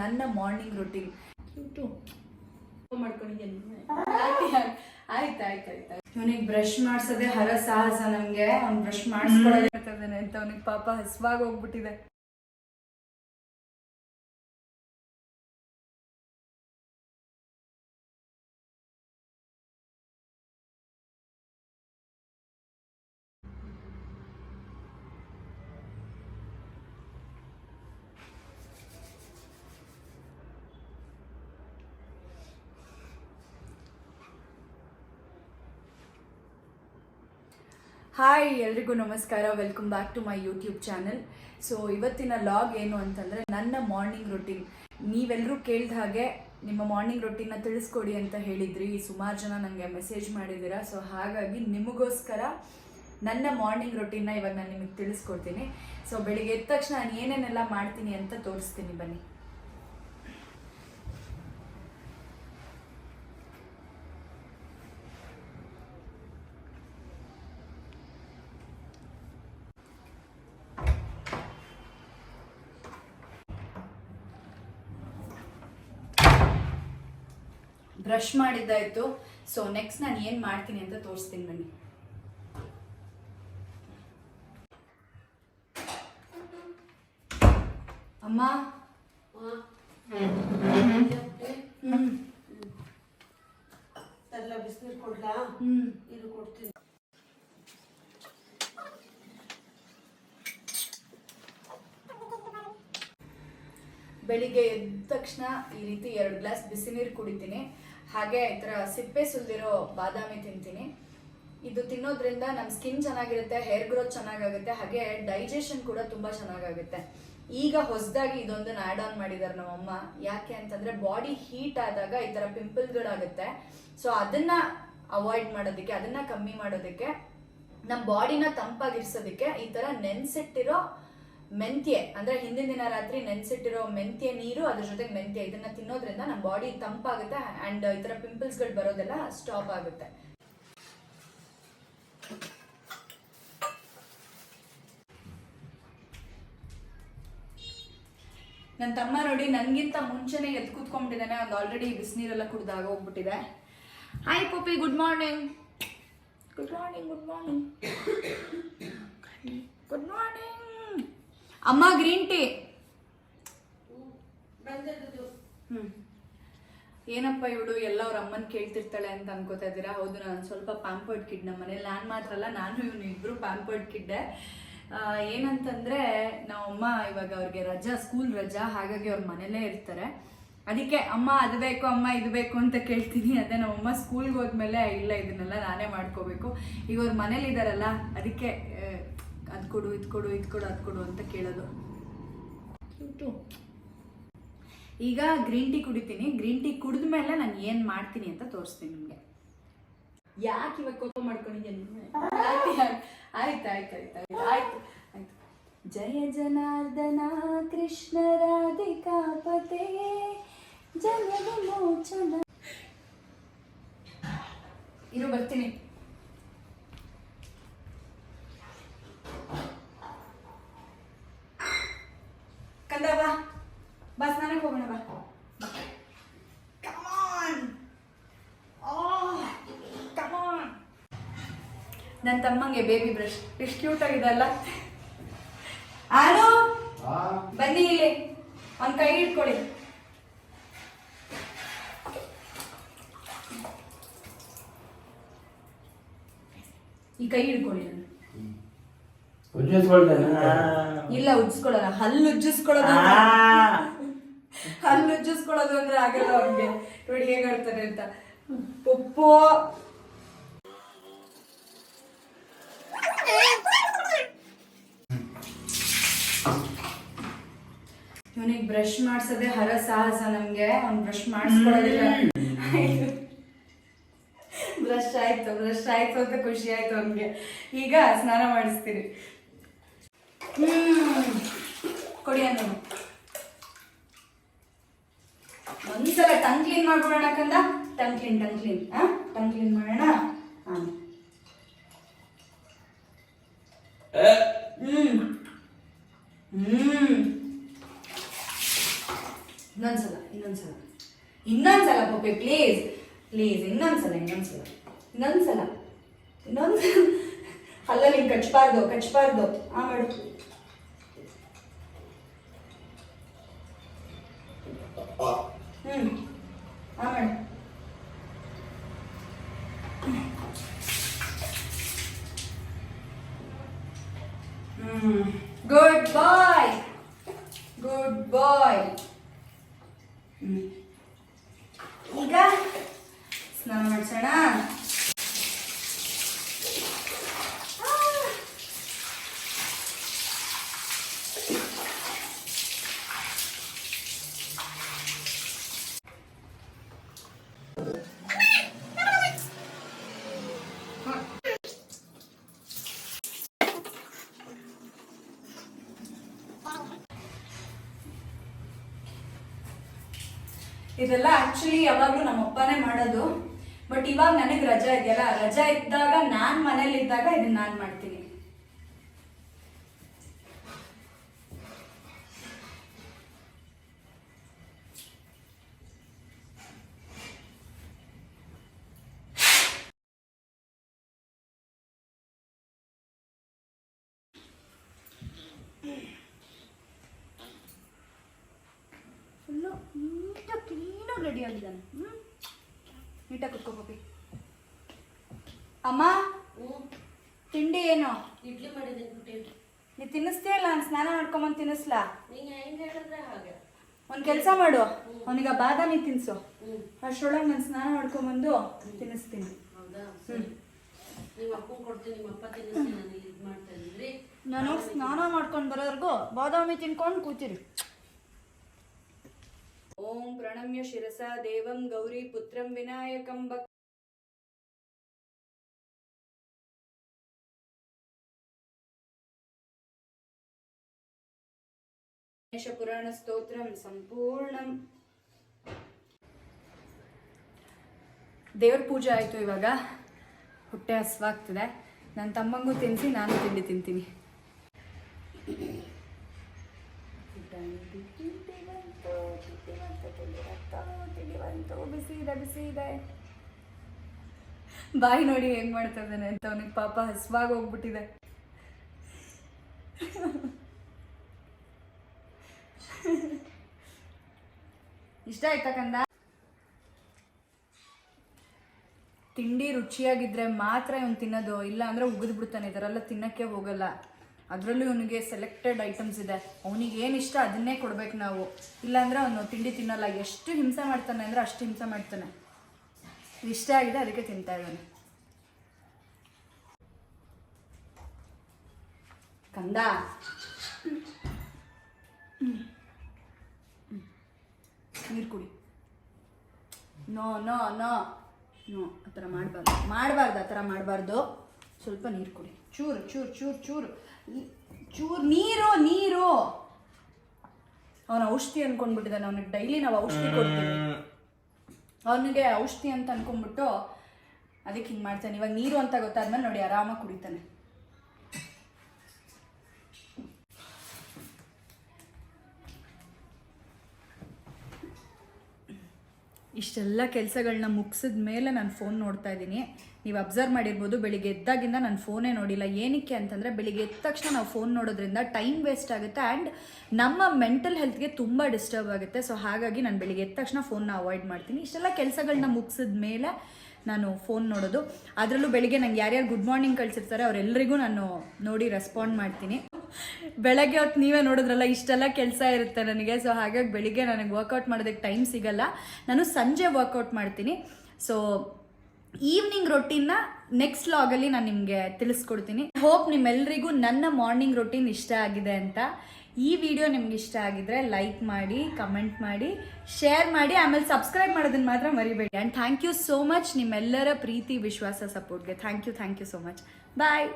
ನನ್ನ morning routine ಮಾಡ್ಕೊಂಡಿದ್ದೀನಿ ಆಯ್ತು ಆಯ್ತು ಆಯ್ತು ಇವನಿಗೆ ಬ್ರಷ್ ಮಾಡ್ಸೋದೇ ಹರ ಸಾಹಸ ನಮ್ಗೆ ಅವ್ನು ಬ್ರಷ್ ಮಾಡಿಸ್ಕೊಳ್ಳೋದೇ ಅಂತ ಅವನಿಗೆ ಪಾಪ ಹಸ್ವಾಗಿ ಹೋಗ್ಬಿಟ್ಟಿದೆ. ಹಾಯ್ ಎಲ್ರಿಗೂ ನಮಸ್ಕಾರ. Welcome back to my YouTube channel so ಇವತ್ತಿನ ಲಾಗ್ ಏನು ಅಂತಂದರೆ ನನ್ನ ಮಾರ್ನಿಂಗ್ ರೊಟೀನ್ ನೀವೆಲ್ಲರೂ ಕೇಳಿದ ಹಾಗೆ ನಿಮ್ಮ ಮಾರ್ನಿಂಗ್ ರೊಟೀನ್ನ ತಿಳಿಸ್ಕೊಡಿ ಅಂತ ಹೇಳಿದ್ರಿ. ಸುಮಾರು ಜನ ನನಗೆ ಮೆಸೇಜ್ ಮಾಡಿದ್ದೀರಾ. ಸೊ ಹಾಗಾಗಿ ನಿಮಗೋಸ್ಕರ ನನ್ನ ಮಾರ್ನಿಂಗ್ ರೊಟೀನ್ನ ಇವಾಗ ನಾನು ನಿಮಗೆ ತಿಳಿಸ್ಕೊಡ್ತೀನಿ. ಸೊ ಬೆಳಿಗ್ಗೆ ಎದ್ದ ತಕ್ಷಣ ನಾನು ಏನೇನೆಲ್ಲ ಮಾಡ್ತೀನಿ ಅಂತ ತೋರಿಸ್ತೀನಿ ಬನ್ನಿ. ಬ್ರಷ್ ಮಾಡಿದ್ದಾಯ್ತು. ಸೊ ನೆಕ್ಸ್ಟ್ ನಾನು ಏನು ಮಾಡ್ತೀನಿ ಅಂತ ತೋರಿಸ್ತೀನಿ ಬನ್ನಿ. ಅಮ್ಮ? ಬಿಸಿನೀರು ಕೊಡ್ಲಾ? ಇದು ಕೊಡ್ತೀನಿ. ಬೆಳಿಗ್ಗೆ ಎದ್ದ ತಕ್ಷಣ ಈ ರೀತಿ ಎರಡು ಗ್ಲಾಸ್ ಬಿಸಿನೀರು ಕುಡಿತೀನಿ. ಹಾಗೆ ಈ ಥರ ಸಿಪ್ಪೆ ಸುಲ್ದಿರೋ ಬಾದಾಮಿ ತಿಂತೀನಿ. ಇದು ತಿನ್ನೋದ್ರಿಂದ ನಮ್ಮ ಸ್ಕಿನ್ ಚೆನ್ನಾಗಿರುತ್ತೆ, ಹೇರ್ ಗ್ರೋತ್ ಚೆನ್ನಾಗಾಗುತ್ತೆ, ಹಾಗೆ ಡೈಜೆಷನ್ ಕೂಡ ತುಂಬ ಚೆನ್ನಾಗಾಗುತ್ತೆ. ಈಗ ಹೊಸದಾಗಿ ಇದೊಂದನ್ನು ಆ್ಯಡ್ ಆನ್ ಮಾಡಿದ್ದಾರೆ ನಮ್ಮಮ್ಮ ಯಾಕೆ ಅಂತಂದ್ರೆ ಬಾಡಿ ಹೀಟ್ ಆದಾಗ ಈ ಥರ ಪಿಂಪಲ್ಗಳಾಗುತ್ತೆ. ಸೊ ಅದನ್ನ ಅವಾಯ್ಡ್ ಮಾಡೋದಕ್ಕೆ, ಅದನ್ನ ಕಮ್ಮಿ ಮಾಡೋದಕ್ಕೆ ನಮ್ಮ ಬಾಡಿನ ತಂಪಾಗಿರ್ಸೋದಕ್ಕೆ ಈ ಥರ ನೆನ್ಸಿಟ್ಟಿರೋ ಮೆಂತ್ಯೆ, ಅಂದ್ರೆ ಹಿಂದಿನ ದಿನ ರಾತ್ರಿ ನೆನ್ಸಿಟ್ಟಿರೋ ಮೆಂತ್ಯ ನೀರು ಅದ್ರ ಜೊತೆಗೆ ಮೆಂತ್ಯೆ. ಇದನ್ನ ತಿನ್ನೋದ್ರಿಂದ ನಮ್ಮ ಬಾಡಿ ತಂಪಾಗುತ್ತೆ ಅಂಡ್ ಈ ತರ ಪಿಂಪಲ್ಸ್ಗಳು ಬರೋದೆಲ್ಲ ಸ್ಟಾಪ್ ಆಗುತ್ತೆ. ನನ್ನ ತಮ್ಮ ನೋಡಿ, ನನ್ಗಿಂತ ಮುಂಚೆನೆ ಎದ್ದು ಕೂತ್ಕೊಂಡ್ಬಿಟ್ಟಿದ್ದಾನೆ ಒಂದು ಆಲ್ರೆಡಿ ಬಿಸಿನೀರೆಲ್ಲ ಕುಡ್ದಾಗ ಹೋಗ್ಬಿಟ್ಟಿದೆ hi puppy good morning good morning good morning good morning ಅಮ್ಮ ಗ್ರೀನ್ ಟೀ. ಹ್ಮ್. ಏನಪ್ಪ ಇವಳು ಎಲ್ಲ ಅವ್ರ ಅಮ್ಮನ್ ಕೇಳ್ತಿರ್ತಾಳೆ ಅಂತ ಅನ್ಕೋತಾ ಇದ್ದೀರಾ? ಹೌದು, ನಾನು ಸ್ವಲ್ಪ ಪ್ಯಾಂಪರ್ಡ್ ಕಿಡ್ ನಮ್ಮ ಮನೇಲಿ. ನಾನು ಮಾತ್ರ ಅಲ್ಲ, ನಾನು ಇವನು ಇಬ್ರು ಪ್ಯಾಂಪರ್ಡ್ ಕಿಡ್ಡೆ. ಏನಂತಂದ್ರೆ ನಮ್ಮಮ್ಮ ಇವಾಗ ಅವ್ರಿಗೆ ರಜಾ ಸ್ಕೂಲ್ ರಜಾ, ಹಾಗಾಗಿ ಅವ್ರ ಮನೇಲೇ ಇರ್ತಾರೆ. ಅದಕ್ಕೆ ಅಮ್ಮ ಅದು ಬೇಕು, ಅಮ್ಮ ಇದು ಬೇಕು ಅಂತ ಕೇಳ್ತೀನಿ. ಅದೇ ನಮ್ಮಮ್ಮ ಸ್ಕೂಲ್ಗೆ ಹೋದ್ಮೇಲೆ, ಇಲ್ಲ, ಇದನ್ನೆಲ್ಲ ನಾನೇ ಮಾಡ್ಕೋಬೇಕು. ಈಗ ಅವ್ರ ಮನೇಲಿ ಇದಾರಲ್ಲ ಅದಕ್ಕೆ ಅದು ಕೊಡು ಇದು ಕೊಡು ಇದು ಕೊಡು ಅದು ಕೊಡು ಅಂತ ಕೇಳೋದು. ಈಗ ಗ್ರೀನ್ ಟೀ ಕುಡಿತೀನಿ. ಗ್ರೀನ್ ಟೀ ಕುಡಿದ ಮೇಲೆ ನಾನು ಏನು ಮಾಡ್ತೀನಿ ಅಂತ ತೋರಿಸ್ತೀನಿ ನಿಮಗೆ. ಯಾಕೆ ಇವಾಗ ಕೋಪ ಮಾಡ್ಕೊಂಡಿದ್ದೀನಿ ಆಯ್ತು ಆಯ್ತು ಆಯ್ತು ಆಯ್ತು ಆಯ್ತು ಆಯ್ತು ಜಯ ಜನಾರ್ದನ ಕೃಷ್ಣ ರಾಧಿಕಾಪತೆ ಜಯ ವಿಮೋಚನ ಇರು ಬರ್ತೀನಿ. ಕಂದ ಬಾ. ಬಾ ಸ್ನಾನಕ್ಕೆ ಹೋಗೋಣ ಬಾ. Come on. Oh, come on. ನನ್ನ ತಮ್ಮಂಗೆ ಬೇಬಿ ಬ್ರಷ್ ಎಷ್ಟು ಕ್ಯೂಟ್ ಆಗಿದೆ ಅಲ್ಲ. ಆನು ಬನ್ನಿ ಇಲ್ಲಿ. ಒಂದ್ ಕೈ ಇಟ್ಕೊಳ್ಳಿ. ಈ ಕೈ ಹಿಡ್ಕೊಳ್ಳಿ ನಾನು ಇಲ್ಲ ಉಜ್ಜಿಸ್ಕೊಳ್ಳಲ್ಲ. ಹಲ್ಲು ಉಜ್ಜಿಸ್ಕೊಳ್ಳೋದು ಅಂದ್ರೆ- ಹಲ್ಲು ಉಜ್ಜಿಸ್ಕೊಳ್ಳೋದು ಅಂದ್ರೆ ಆಗಲ್ಲ ಅವ್ರಿಗೆ ನೋಡಿ ಹೇಗೆ ಆಡ್ತಾರೆ ಅಂತ. ಉಪ್ಪು ಇವನಿಗೆ ಬ್ರಷ್ ಮಾಡ್ಸೋದೇ ಹರ ಸಾಹಸ ನಮ್ಗೆ. ಅವ್ನು ಬ್ರಷ್ ಮಾಡಿಸ್ಕೊಳ್ಳೋದಿಲ್ಲ. ಬ್ರಷ್ ಆಯ್ತು ಬ್ರಷ್ ಆಯ್ತು ಅಂತ ಖುಷಿ ಆಯ್ತು ಅವ್ನಿಗೆ. ಈಗ ಸ್ನಾನ ಮಾಡಿಸ್ತೀನಿ ಕೊಡಿ ಅಂದ ಒಂದ್ಸಲ ಟಂಗ್ ಕ್ಲೀನ್ ಮಾಡ್ಬಿಡೋಣ ಕಂದ? ಟಂಗ್ ಕ್ಲೀನ್ ಟಂಗ್ ಕ್ಲೀನ್ ಹಾ ಟಂಗ್ ಕ್ಲೀನ್ ಮಾಡೋಣ? ಹಾ ಹ್ಮ್. ಹ್ಮ್. ಇನ್ನೊಂದ್ಸಲ ಇನ್ನೊಂದ್ಸಲ ಇನ್ನೊಂದ್ಸಲ ಪಪ್ಪಿ ಪ್ಲೀಸ್ ಪ್ಲೀಸ್ ಇನ್ನೊಂದ್ಸಲ ಇನ್ನೊಂದ್ಸಲ ಇನ್ನೊಂದ್ಸಲ ಅಲ್ಲಲ್ಲಿ ನೀನು ಕಚ್ಬಾರ್ದು ಕಚ್ಬಾರ್ದು. ಆ, ಮಾಡು. ಹ್ಮ್, ಆ, ಮಾಡು. ಗುಡ್ ಬಾಯ್ ಗುಡ್ ಬಾಯ್ ಈಗ ಸ್ನಾನ ಮಾಡಿಸೋಣ? ಇದೆಲ್ಲ ಆಕ್ಚುಲಿ ಯಾವಾಗ್ಲೂ ನಮ್ಮ ಅಪ್ಪನೇ ಮಾಡೋದು. ಬಟ್ ಇವಾಗ ನನಗೆ ರಜಾ ಇದೆಯಲ್ಲ, ರಜಾ ಇದ್ದಾಗ ನಾನು ಮನೇಲಿ ಇದ್ದಾಗ ಇದನ್ನ ನಾನು ಮಾಡ್ತೀನಿ. ಆಗಿದ್ದಾನೆ ಹ್ಞೂ ನೀಟಾಗಿ ಕುತ್ಕೋ ಪಪ್ಪಿ ಅಮ್ಮ ತಿಂಡಿ ಏನು? ಇಡ್ಲಿ ಮಾಡಿದೆ ನೀ ತಿನ್ನಿಸ್ತೀಯಲ್ಲ ನಾನು ಸ್ನಾನ ಮಾಡ್ಕೊಂಬಂದು ತಿನ್ನಿಸ್ಲಾ? ಒಂದು ಕೆಲಸ ಮಾಡು. ಅವನಿಗೆ ಬಾದಾಮಿ ತಿನ್ಸು. ಅಷ್ಟರೊಳಗೆ ನಾನು ಸ್ನಾನ ಮಾಡ್ಕೊಂಬಂದು ತಿನ್ನಿಸ್ತೀನಿ. ನಾನು ಸ್ನಾನ ಮಾಡ್ಕೊಂಡು ಬರೋವರೆಗೂ ಬಾದಾಮಿ ತಿನ್ಕೊಂಡು ಕೂತಿರಿ. ಓಂ ಪ್ರಣಮ್ಯ ಶಿರಸಾ ದೇವಂ ಗೌರಿ ಪುತ್ರಂ ವಿನಾಯಕಂ ಭಕ್ ಪುರಾಣ ಸ್ತೋತ್ರಂ ಸಂಪೂರ್ಣಂ ದೇವ್ರ ಪೂಜೆ ಆಯಿತು ಇವಾಗ. ಹೊಟ್ಟೆ ಹಸ್ವಾಗ್ತಿದೆ. ನನ್ನ ತಮ್ಮಂಗೂ ತಿನ್ನಿಸಿ ನಾನು ತಿಂಡಿ ತಿಂತೀನಿ. ಬಿಸಿ ಇದೆ ಬಿಸಿ ಇದೆ. ಬಾಯಿ ನೋಡಿ ಹೆಂಗ್ ಮಾಡ್ತಾ ಇದ್ದಾನೆ ಅಂತ ಅವನಿಗೆ ಪಾಪ ಹಸುವಾಗಿ ಹೋಗ್ಬಿಟ್ಟಿದೆ. ಇಷ್ಟ ಆಯ್ತಾ ಕಂದ? ತಿಂಡಿ ರುಚಿಯಾಗಿದ್ರೆ ಮಾತ್ರ ಇವನು ತಿನ್ನೋದು, ಇಲ್ಲ ಅಂದ್ರೆ ಉಗಿದ್ಬಿಡ್ತಾನೆ ಇದರೆಲ್ಲ ತಿನ್ನಕ್ಕೆ ಹೋಗಲ್ಲ. ಅದರಲ್ಲೂ ಇವನಿಗೆ ಸೆಲೆಕ್ಟೆಡ್ ಐಟಮ್ಸ್ ಇದೆ. ಅವನಿಗೆ ಏನು ಇಷ್ಟ ಅದನ್ನೇ ಕೊಡ್ಬೇಕು ನಾವು. ಇಲ್ಲಾಂದರೆ ಅವನು ತಿಂಡಿ ತಿನ್ನಲ್ಲ. ಎಷ್ಟು ಹಿಂಸೆ ಮಾಡ್ತಾನೆ ಅಂದ್ರೆ ಅಷ್ಟು ಹಿಂಸೆ ಮಾಡ್ತಾನೆ. ಇಷ್ಟ ಆಗಿದೆ ಅದಕ್ಕೆ ತಿಂತಾ ಇದ್ದಾನೆ. ಕಂದ. ನೀರು ಕುಡಿ. No no no. ನೋ, ಆ ಥರ ಮಾಡಬಾರ್ದು. ಮಾಡಬಾರ್ದು, ಆ ಥರ ಮಾಡಬಾರ್ದು. ಸ್ವಲ್ಪ ನೀರು ಕುಡಿ. ಚೂರು ಚೂರು ಚೂರು ಚೂರು. ಚೂರು, ನೀರು ನೀರು. ಅವನ ಔಷಧಿ ಅನ್ಕೊಂಡ್ಬಿಟ್ಟಿದ್ದಾನೆ ಅವನಿಗೆ ಡೈಲಿ ನಾವು ಔಷಧಿ ಕೊಡ್ತೀವಿ. ಅವನಿಗೆ ಔಷಧಿ ಅಂತ ಅನ್ಕೊಂಡ್ಬಿಟ್ಟು ಅದಕ್ಕೆ ಹಿಂಗೆ ಮಾಡ್ತಾನೆ. ಇವಾಗ ನೀರು ಅಂತ ಗೊತ್ತಾದ್ಮೇಲೆ ನೋಡಿ, ಆರಾಮಾಗಿ ಕುಡಿತಾನೆ. ಇಷ್ಟೆಲ್ಲ ಕೆಲಸಗಳನ್ನ ಮುಗಿಸಿದ ಮೇಲೆ ನಾನು ಫೋನ್ ನೋಡ್ತಾ ಇದ್ದೀನಿ. ನೀವು ಅಬ್ಸರ್ವ್ ಮಾಡಿರ್ಬೋದು, ಬೆಳಿಗ್ಗೆ ಎದ್ದಾಗಿಂದ ನಾನು ಫೋನೇ ನೋಡಿಲ್ಲ. ಏನಕ್ಕೆ ಅಂತಂದರೆ ಬೆಳಿಗ್ಗೆ ಎದ್ದ ತಕ್ಷಣ ನಾವು ಫೋನ್ ನೋಡೋದ್ರಿಂದ ಟೈಮ್ ವೇಸ್ಟ್ ಆಗುತ್ತೆ ಆ್ಯಂಡ್ ನಮ್ಮ ಮೆಂಟಲ್ ಹೆಲ್ತ್ಗೆ ತುಂಬ ಡಿಸ್ಟರ್ಬ್ ಆಗುತ್ತೆ. ಸೊ ಹಾಗಾಗಿ ನಾನು ಬೆಳಿಗ್ಗೆ ಎದ್ದ ತಕ್ಷಣ ಫೋನ್ನ ಅವಾಯ್ಡ್ ಮಾಡ್ತೀನಿ. ಇಷ್ಟೆಲ್ಲ ಕೆಲಸಗಳನ್ನ ಮುಗಿಸಿದ ಮೇಲೆ ನಾನು ಫೋನ್ ನೋಡೋದು. ಅದರಲ್ಲೂ ಬೆಳಿಗ್ಗೆ ನಂಗೆ ಯಾರ್ಯಾರು ಗುಡ್ ಮಾರ್ನಿಂಗ್ ಕಳಿಸಿರ್ತಾರೆ ಅವರೆಲ್ಲರಿಗೂ ನಾನು ನೋಡಿ ರೆಸ್ಪಾಂಡ್ ಮಾಡ್ತೀನಿ. ಬೆಳಗ್ಗೆ ಹೊತ್ತು ನೀವೇ ನೋಡಿದ್ರಲ್ಲ, ಇಷ್ಟೆಲ್ಲ ಕೆಲಸ ಇರುತ್ತೆ ನನಗೆ. ಸೊ ಹಾಗಾಗಿ ಬೆಳಿಗ್ಗೆ ನನಗೆ ವರ್ಕೌಟ್ ಮಾಡೋದಕ್ಕೆ ಟೈಮ್ ಸಿಗಲ್ಲ. ನಾನು ಸಂಜೆ ವರ್ಕೌಟ್ ಮಾಡ್ತೀನಿ. ಸೊ ಈವ್ನಿಂಗ್ ರೊಟೀನ್ನ ನೆಕ್ಸ್ಟ್ ಲಾಗಲ್ಲಿ ನಾನು ನಿಮಗೆ ತಿಳಿಸ್ಕೊಡ್ತೀನಿ. ಹೋಪ್ ನಿಮ್ಮೆಲ್ಲರಿಗೂ ನನ್ನ ಮಾರ್ನಿಂಗ್ ರೊಟೀನ್ ಇಷ್ಟ ಆಗಿದೆ ಅಂತ. ಈ ವಿಡಿಯೋ ನಿಮ್ಗೆ ಇಷ್ಟ ಆಗಿದ್ರೆ ಲೈಕ್ ಮಾಡಿ ಕಮೆಂಟ್ ಮಾಡಿ ಶೇರ್ ಮಾಡಿ, ಆಮೇಲೆ ಸಬ್ಸ್ಕ್ರೈಬ್ ಮಾಡೋದನ್ನ ಮಾತ್ರ ಮರಿಬೇಡಿ. And thank you so much ನಿಮ್ಮೆಲ್ಲರ ಪ್ರೀತಿ, ವಿಶ್ವಾಸ ಸಪೋರ್ಟ್ಗೆ thank you thank you so much bye